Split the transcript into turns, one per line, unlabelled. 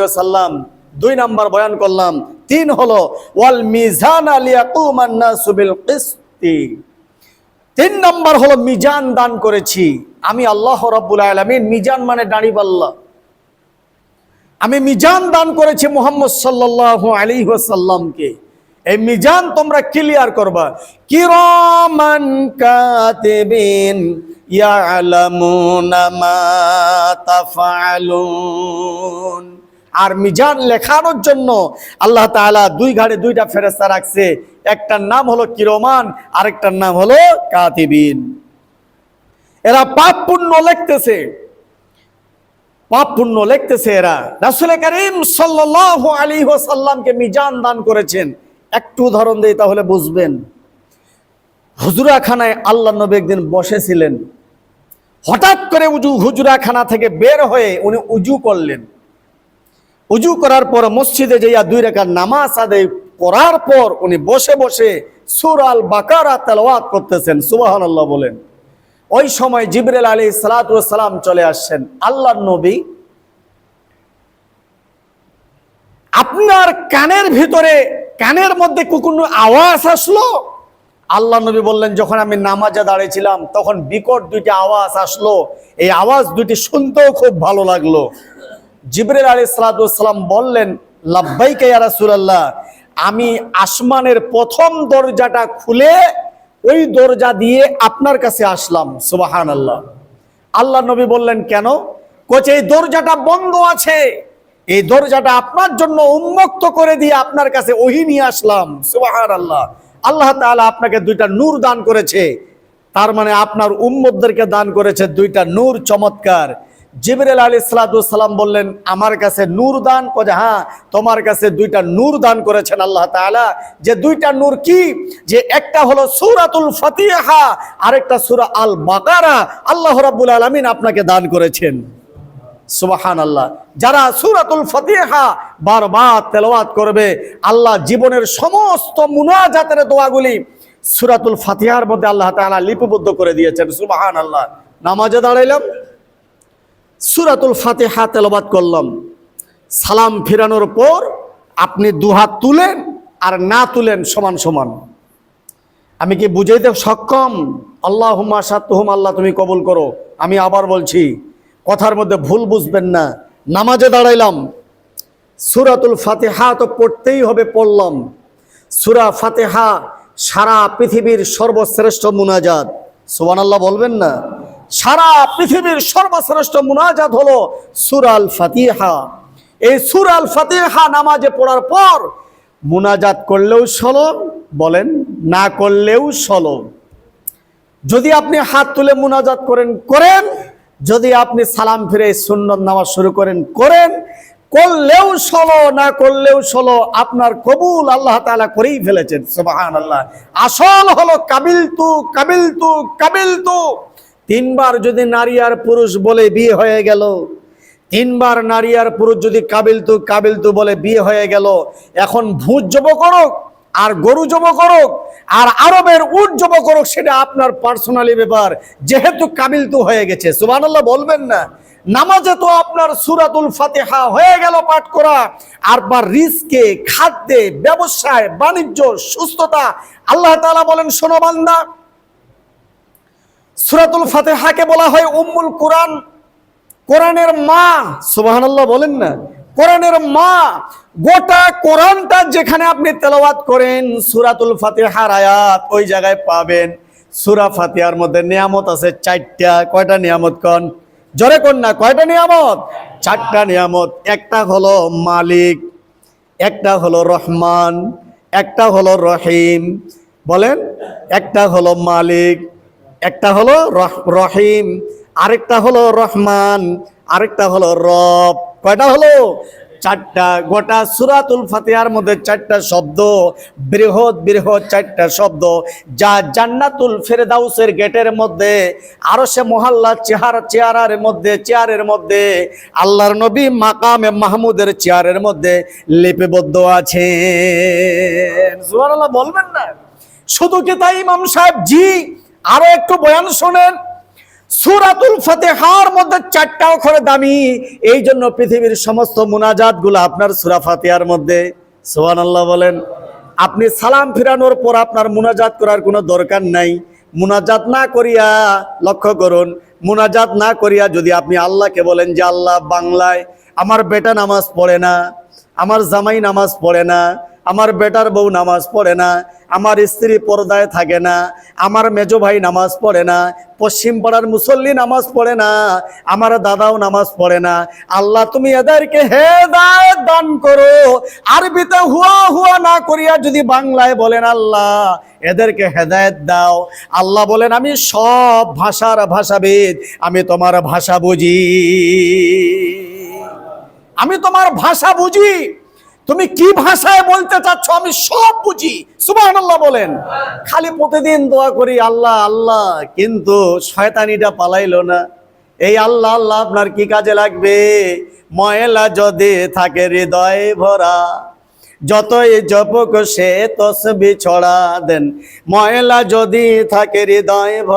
ওয়াসাল্লাম, দুই নাম্বার বয়ান করলাম, তিন হলো, ওয়াল মিজান কিসতি। তিন নাম্বার হলো, মিজান দান করেছি। আমি আল্লাহ রব্বুল আলমিন মিজান মানে দাড়ি পাল্লা। আমি মিজান দান করেছি মোহাম্মদ সাল্লাহ আলী ওয়াসাল্লামকে। এই মিজান তোমরা ক্লিয়ার করবা। কিরামান কাতিবিন ইয়ালামুনা মা তাফআলুন। আর মিজান লেখানোর জন্য আল্লাহ তাআলা দুই ঘাড়ে দুইটা ফেরেশতা রাখছে। একটার নাম হলো কিরমান আরেকটার নাম হলো কাতিবিন। এরা পাপ পুণ্য লিখতেছে। পাপ পুণ্য লিখতেছে এরা। রাসুল করিম সাল্লাল্লাহু আলাইহি ওয়াসাল্লামকে মিজান দান করেছেন। একটু উদাহরণ দেই তাহলে বুঝবেন। হুজুরাখানায় আল্লাহ নবী একদিন বসেছিলেন। হঠাৎ করে উজু হুজুরাখানা থেকে বের হয়ে উনি উজু করলেন। উজু করার পর মসজিদে যাইয়া দুই রেখার নামাজ আদায় করার পর উনি বসে বসে সুর আল বাকারা তেলাওয়াত করতেছেন, সুবহানাল্লাহ বলেন। ওই সময় জিবরেল আলী সালাম চলে আসছেন। আল্লাহ নবী আপনার কানের ভিতরে কানের মধ্যে কি কোনো আওয়াজ আসলো। আল্লাহ নবী বললেন, যখন আমি নামাজে দাঁড়িয়েছিলাম, তখন বিকট দুইটি আওয়াজ আসলো। এই আওয়াজ দুটি শুনতেও খুব ভালো লাগল। জিবরেল আলী সালাম বললেন, লাব্বাইকে রাসূলুল্লাহ, আমি আসমানের প্রথম দরজাটা খুলে ওই দরজা দিয়ে আপনার কাছে আসলাম। সুবাহান আল্লাহ আল্লাহ নবী বললেন, কেন? কোচ এই দরজাটা বন্ধ আছে। এই দরজাটা আপনার জন্য উন্মুক্ত করে দিয়ে আপনার কাছে ওহি নিয়ে আসলাম। সুবাহান আল্লাহ আল্লাহ তাআলা আপনাকে দুইটা নূর দান করেছে। তার মানে আপনার উম্মতদেরকে দান করেছে দুইটা নূর চমৎকার। জিবরেল আলী সালাম বললেন, আমার কাছে নূর দান করে হ্যাঁ তোমার কাছে দুইটা নূর দান করেছেন আল্লাহ তাআলা। যে দুইটা নূর কি? যে একটা হলো সূরাতুল ফাতিহা, আরেকটা সূরা আল বাকারা আল্লাহ রাব্বুল আলামিন আপনাকে দান করেছেন। সুবাহান আল্লাহ যারা সূরাতুল ফাতিহা বারবার তেলাওয়াত করবে, আল্লাহ জীবনের সমস্ত মুনাজাতের দোয়াগুলি সুরাতুল ফাতিহার মধ্যে আল্লাহ তাআলা লিপিবদ্ধ করে দিয়েছেন। সুবাহান আল্লাহ নামাজে দাঁড়াইলাম, সুরাতুল ফাতেহা তেলাবাদ করলাম। সালাম ফিরানোর পর আপনি দুহাত তুলেন আর না তুলেন সমান সমান। আমি কি বুঝাইতে সক্ষম? আল্লাহ হুমা সাতুহুম আল্লাহ তুমি কবুল করো। আমি আবার বলছি কথার মধ্যে ভুল বুঝবেন না। নামাজে দাঁড়াইলাম। সুরাতুল ফাতেহা তো পড়তেই হবে, পড়লাম। সুরা ফাতেহা সারা পৃথিবীর সর্বশ্রেষ্ঠ মুনাজাত। সুবান আল্লাহ বলবেন না? সারা পৃথিবীর সর্বশ্রেষ্ঠ মুনাজাত হলো সুরাল ফাতিহা। এই সুরাল ফাতিহা নামাজে পড়ার পর মুনাজাত করলেও সলো বলেন, না করলেও সলো যদি আপনি হাত তুলে মুনাজাত করেন করেন। যদি আপনি সালাম ফিরে সুন্নত নামাজ শুরু করেন করেন। করলেও সলো না করলেও সলো আপনার কবুল আল্লাহ তাআলা করেই ফেলেছেন সুবাহান আল্লাহ আসল হলো কাবিল তু কাবিল তু কাবিল তু। তিনবার যদি নারী আর পুরুষ বলে বিয়ে হয়ে গেল, তিনবার নারী আর পুরুষ যদি কাবিল তু কাবিল তু বলে বিয়ে হয়ে গেল, এখন ভূত জব করুক আর গরু জব করুক, আর আরবের উট জব করুক, সেটা আপনার পার্সোনালি ব্যাপার। যেহেতু কাবিল তু হয়ে গেছে, সুবহানাল্লাহ বলবেন না। নামাজে তো আপনার সুরাতুল ফাতিহা হয়ে গেল পাঠ করা, আর বা রিস্কে খাদ্যে, ব্যবসায়, বাণিজ্য, সুস্থতা, আল্লাহ তাআলা বলেন, শোনো বান্দা, সুরাতুল ফাতেহাকে বলা হয় উম্মুল কোরআন। কোরআনের মা, সুবহানাল্লাহ বলেন না, কোরআনের মা গোটা কোরআনটা যেখানে আপনি তেলাওয়াত করেন, সুরাতুল ফাতিহার আয়াত ওই জায়গায় পাবেন। সুরা ফাতিহার মধ্যে নিয়ামত আছে চারটা। কয়টা নিয়ামত কন? জরে কোন না, কয়টা নিয়ামত? চারটা নিয়ামত। একটা হলো মালিক, একটা হলো রহমান, একটা হলো রহিম। বলেন, একটা হলো মালিক, একটা হলো রহ- রহিম, আরেকটা হলো রহমান, আরেকটা হলো রব। কয়টা হলো? চারটা, গোটা সুরাতুল ফাতিহার মধ্যে চারটা শব্দ, বৃহৎ বৃহৎ চারটা শব্দ, যা জান্নাতুল ফেরদাউসের গেটের মধ্যে আরও সে মহল্লা চেহারা, চেয়ারের মধ্যে চেয়ারের মধ্যে, আল্লাহর নবী মাকামে মাহমুদের চেয়ারের মধ্যে লিপিবদ্ধ আছে। বলবেন না? শুধু কি তাই ইমাম সাহেব? জি, আরও একটু বয়ান শোনেন। সুরাতুল ফাতেহার মধ্যে চারটা অক্ষরে দামি। এই জন্য পৃথিবীর সমস্ত মুনাজাতগুলো আপনার সুরা ফাতেহার মধ্যে। সোহান আল্লাহ বলেন, আপনি সালাম ফিরানোর পর আপনার মুনাজাত করার কোনো দরকার নাই। মুনাজাত না করিয়া, লক্ষ্য করুন, মুনাজাত না করিয়া যদি আপনি আল্লাহকে বলেন যে, আল্লাহ, বাংলায় আমার বেটা নামাজ পড়ে না, আমার জামাই নামাজ পড়ে না আমার বেটার বউ নামাজ পড়ে না, আমার স্ত্রী পর্দায় থাকে না, আমার মেজো ভাই নামাজ পড়ে না, পশ্চিম পাড়ার মুসল্লি নামাজ পড়ে না, আমার দাদাও নামাজ পড়ে না। আল্লাহ তুমি এদেরকে হেদায়েত দান করো। আরবিতে হুয়া হুয়া না করিয়া যদি বাংলায় বলেন আল্লাহ, এদেরকে হেদায়ত দাও। আল্লাহ বলেন, আমি সব ভাষার ভাষাবিদ, আমি তোমার ভাষা বুঝি। আমি তোমার ভাষা বুঝি। তুমি কি ভাষায় বলতে চাচ্ছ? আমি সব বুঝি। সুবহানাল্লাহ বলেন। খালি প্রতিদিন দোয়া করি, আল্লাহ আল্লাহ, কিন্তু শয়তানিটা পালাইলো না। এই আল্লাহ আল্লাহ, আপনার কি কাজে লাগবে? ময়লা যদি থাকে হৃদয় ভরা, যতই জপক সে তসবি ছড়া দেন। ময়লা যদি থাকে হৃদয়